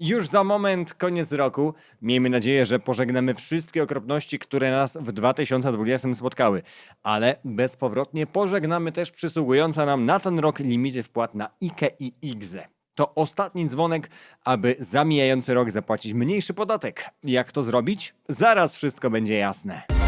Już za moment koniec roku. Miejmy nadzieję, że pożegnamy wszystkie okropności, które nas w 2020 spotkały, ale bezpowrotnie pożegnamy też przysługujące nam na ten rok limity wpłat na IKE i IGZE. To ostatni dzwonek, aby za mijający rok zapłacić mniejszy podatek. Jak to zrobić? Zaraz wszystko będzie jasne.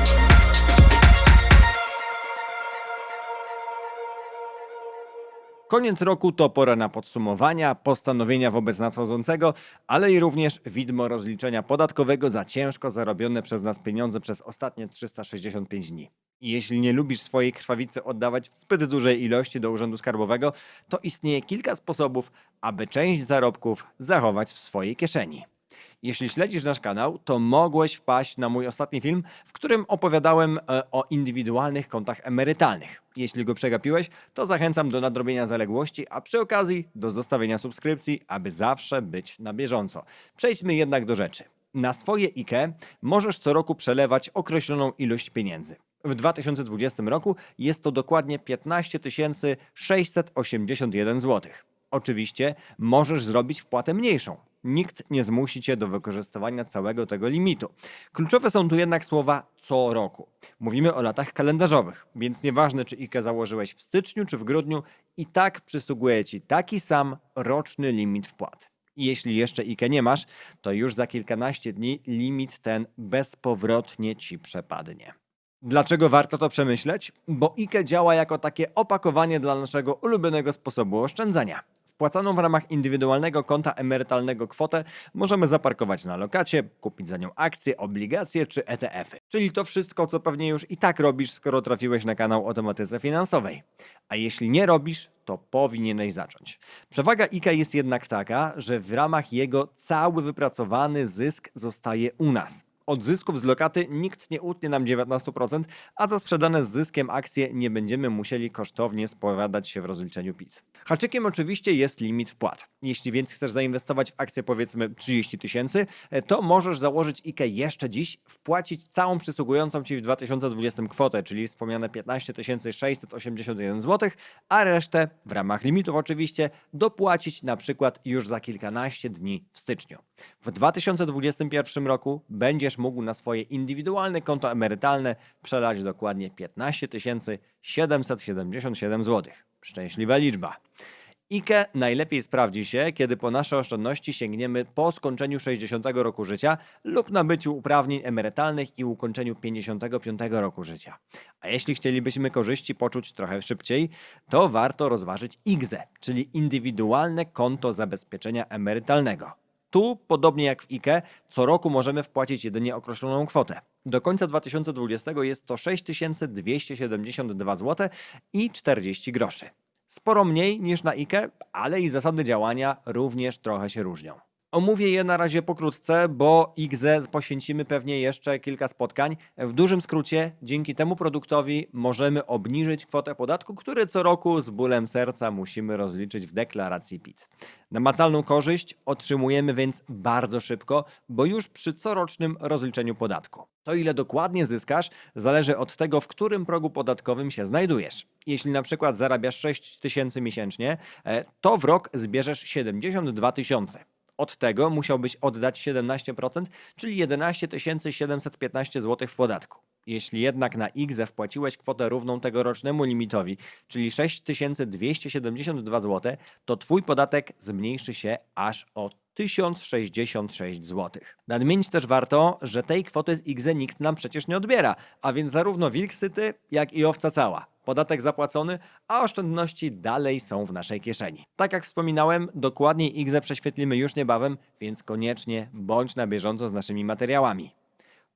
Koniec roku to pora na podsumowania, postanowienia wobec nadchodzącego, ale i również widmo rozliczenia podatkowego za ciężko zarobione przez nas pieniądze przez ostatnie 365 dni. Jeśli nie lubisz swojej krwawicy oddawać w zbyt dużej ilości do Urzędu Skarbowego, to istnieje kilka sposobów, aby część zarobków zachować w swojej kieszeni. Jeśli śledzisz nasz kanał, to mogłeś wpaść na mój ostatni film, w którym opowiadałem e, o indywidualnych kontach emerytalnych. Jeśli go przegapiłeś, to zachęcam do nadrobienia zaległości, a przy okazji do zostawienia subskrypcji, aby zawsze być na bieżąco. Przejdźmy jednak do rzeczy. Na swoje IKE możesz co roku przelewać określoną ilość pieniędzy. W 2020 roku jest to dokładnie 15 681 zł. Oczywiście możesz zrobić wpłatę mniejszą. Nikt nie zmusi cię do wykorzystywania całego tego limitu. Kluczowe są tu jednak słowa co roku. Mówimy o latach kalendarzowych, więc nieważne czy IKE założyłeś w styczniu czy w grudniu, i tak przysługuje ci taki sam roczny limit wpłat. Jeśli jeszcze IKE nie masz, to już za kilkanaście dni limit ten bezpowrotnie ci przepadnie. Dlaczego warto to przemyśleć? Bo IKE działa jako takie opakowanie dla naszego ulubionego sposobu oszczędzania. Wpłacaną w ramach indywidualnego konta emerytalnego kwotę możemy zaparkować na lokacie, kupić za nią akcje, obligacje czy ETF-y. Czyli to wszystko, co pewnie już i tak robisz, skoro trafiłeś na kanał o tematyce finansowej. A jeśli nie robisz, to powinieneś zacząć. Przewaga IKE jest jednak taka, że w ramach jego cały wypracowany zysk zostaje u nas. Od zysków z lokaty nikt nie utnie nam 19%, a za sprzedane z zyskiem akcje nie będziemy musieli kosztownie spowiadać się w rozliczeniu PIT. Haczykiem oczywiście jest limit wpłat. Jeśli więc chcesz zainwestować w akcje powiedzmy 30 tysięcy, e, to możesz założyć IKE jeszcze dziś, wpłacić całą przysługującą Ci w 2020 kwotę, czyli wspomniane 15 681 zł, a resztę w ramach limitów oczywiście dopłacić na przykład już za kilkanaście dni w styczniu. W 2021 roku będziesz mógł na swoje indywidualne konto emerytalne przelać dokładnie 15 777 zł. Szczęśliwa liczba. IKE najlepiej sprawdzi się, kiedy po nasze oszczędności sięgniemy po skończeniu 60 roku życia lub nabyciu uprawnień emerytalnych i ukończeniu 55 roku życia. A jeśli chcielibyśmy korzyści poczuć trochę szybciej, to warto rozważyć IGZE, czyli indywidualne konto zabezpieczenia emerytalnego. Tu, podobnie jak w IKE, co roku możemy wpłacić jedynie określoną kwotę. Do końca 2020 jest to 6272 zł i 40 groszy. Sporo mniej niż na IKE, ale i zasady działania również trochę się różnią. Omówię je na razie pokrótce, bo IGZE poświęcimy pewnie jeszcze kilka spotkań. W dużym skrócie, dzięki temu produktowi możemy obniżyć kwotę podatku, który co roku z bólem serca musimy rozliczyć w deklaracji PIT. Namacalną korzyść otrzymujemy więc bardzo szybko, bo już przy corocznym rozliczeniu podatku. To ile dokładnie zyskasz zależy od tego, w którym progu podatkowym się znajdujesz. Jeśli na przykład zarabiasz 6 tysięcy miesięcznie, e, to w rok zbierzesz 72 tysiące. Od tego musiałbyś oddać 17%, czyli 11 715 zł w podatku. Jeśli jednak na IGZE wpłaciłeś kwotę równą tegorocznemu limitowi, czyli 6272 zł, to twój podatek zmniejszy się aż o 1066 zł. Nadmienić też warto, że tej kwoty z IGZE nikt nam przecież nie odbiera, a więc zarówno wilk syty, jak i owca cała. Podatek zapłacony, a oszczędności dalej są w naszej kieszeni. Tak jak wspominałem, dokładniej IGZE prześwietlimy już niebawem, więc koniecznie bądź na bieżąco z naszymi materiałami.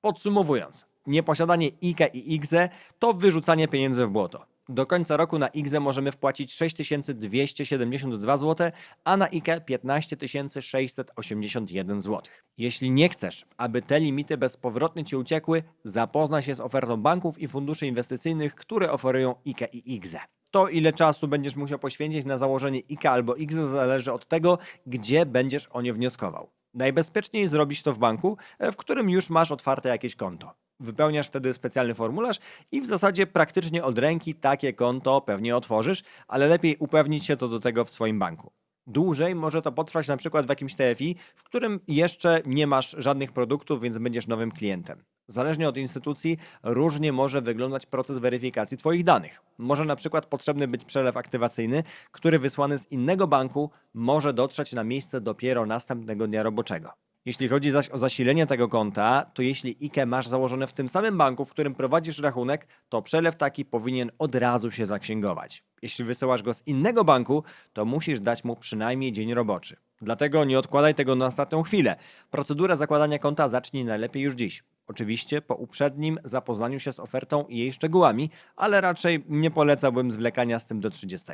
Podsumowując, nieposiadanie IKE i IGZE to wyrzucanie pieniędzy w błoto. Do końca roku na IGZE możemy wpłacić 6272 zł, a na IKE 15 681 zł. Jeśli nie chcesz, aby te limity bezpowrotnie Ci uciekły, zapoznaj się z ofertą banków i funduszy inwestycyjnych, które oferują IKE i IGZE. To, ile czasu będziesz musiał poświęcić na założenie IKE albo IGZE, zależy od tego, gdzie będziesz o nie wnioskował. Najbezpieczniej zrobić to w banku, w którym już masz otwarte jakieś konto. Wypełniasz wtedy specjalny formularz i w zasadzie praktycznie od ręki takie konto pewnie otworzysz, ale lepiej upewnić się to do tego w swoim banku. Dłużej może to potrwać na przykład w jakimś TFI, w którym jeszcze nie masz żadnych produktów, więc będziesz nowym klientem. Zależnie od instytucji, różnie może wyglądać proces weryfikacji Twoich danych. Może na przykład potrzebny być przelew aktywacyjny, który wysłany z innego banku może dotrzeć na miejsce dopiero następnego dnia roboczego. Jeśli chodzi zaś o zasilenie tego konta, to jeśli IKE masz założone w tym samym banku, w którym prowadzisz rachunek, to przelew taki powinien od razu się zaksięgować. Jeśli wysyłasz go z innego banku, to musisz dać mu przynajmniej dzień roboczy. Dlatego nie odkładaj tego na ostatnią chwilę. Procedurę zakładania konta zacznij najlepiej już dziś. Oczywiście po uprzednim zapoznaniu się z ofertą i jej szczegółami, ale raczej nie polecałbym zwlekania z tym do 30.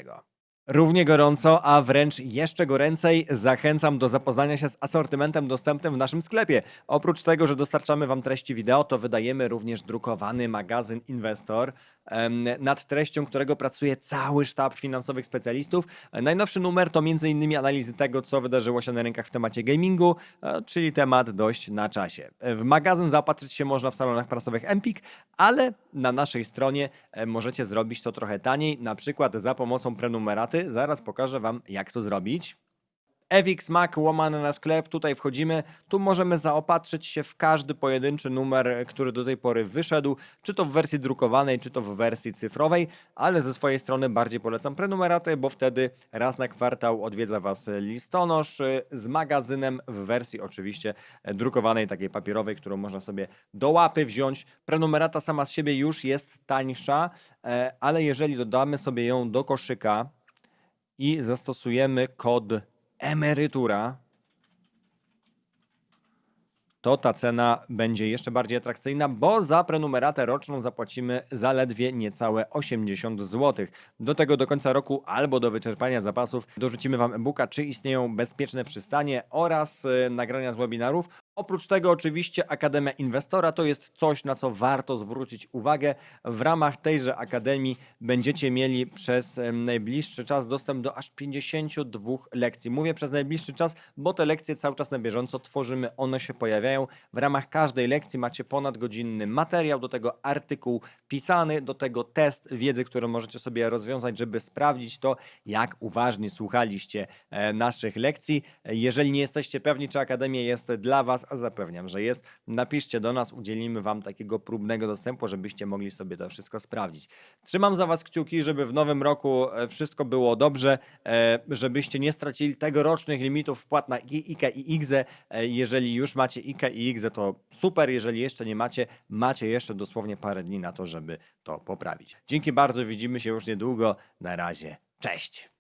Równie gorąco, a wręcz jeszcze goręcej zachęcam do zapoznania się z asortymentem dostępnym w naszym sklepie. Oprócz tego, że dostarczamy Wam treści wideo, to wydajemy również drukowany magazyn Inwestor, nad treścią którego pracuje cały sztab finansowych specjalistów. Najnowszy numer to m.in. analizy tego, co wydarzyło się na rynkach w temacie gamingu, e, czyli temat dość na czasie. W magazyn zaopatrzyć się można w salonach prasowych Empik, ale na naszej stronie e, możecie zrobić to trochę taniej, na przykład za pomocą prenumeraty. Zaraz pokażę Wam, jak to zrobić. FX Mac łamane na sklep, tutaj wchodzimy, tu możemy zaopatrzyć się w każdy pojedynczy numer, który do tej pory wyszedł, czy to w wersji drukowanej, czy to w wersji cyfrowej, ale ze swojej strony bardziej polecam prenumeraty, bo wtedy raz na kwartał odwiedza Was listonosz y, z magazynem w wersji oczywiście e, drukowanej, takiej papierowej, którą można sobie do łapy wziąć. Prenumerata sama z siebie już jest tańsza, e, ale jeżeli dodamy sobie ją do koszyka i zastosujemy kod emerytura, to ta cena będzie jeszcze bardziej atrakcyjna, bo za prenumeratę roczną zapłacimy zaledwie niecałe 80 zł. Do tego do końca roku albo do wyczerpania zapasów dorzucimy Wam e-booka, czy istnieją bezpieczne przystanie oraz y, nagrania z webinarów. Oprócz tego oczywiście Akademia Inwestora to jest coś, na co warto zwrócić uwagę. W ramach tejże Akademii będziecie mieli przez najbliższy czas dostęp do aż 52 lekcji. Mówię przez najbliższy czas, bo te lekcje cały czas na bieżąco tworzymy, one się pojawiają. W ramach każdej lekcji macie ponadgodzinny materiał, do tego artykuł pisany, do tego test wiedzy, który możecie sobie rozwiązać, żeby sprawdzić to, jak uważnie słuchaliście e, naszych lekcji. Jeżeli nie jesteście pewni, czy Akademia jest dla Was, zapewniam, że jest, napiszcie do nas, udzielimy Wam takiego próbnego dostępu, żebyście mogli sobie to wszystko sprawdzić. Trzymam za Was kciuki, żeby w nowym roku e, wszystko było dobrze, e, żebyście nie stracili tegorocznych limitów wpłat na I- IKE i IGZE. Jeżeli już macie IKE i IGZE, to super, jeżeli jeszcze nie macie, macie jeszcze dosłownie parę dni na to, żeby to poprawić. Dzięki bardzo, widzimy się już niedługo. Na razie, cześć!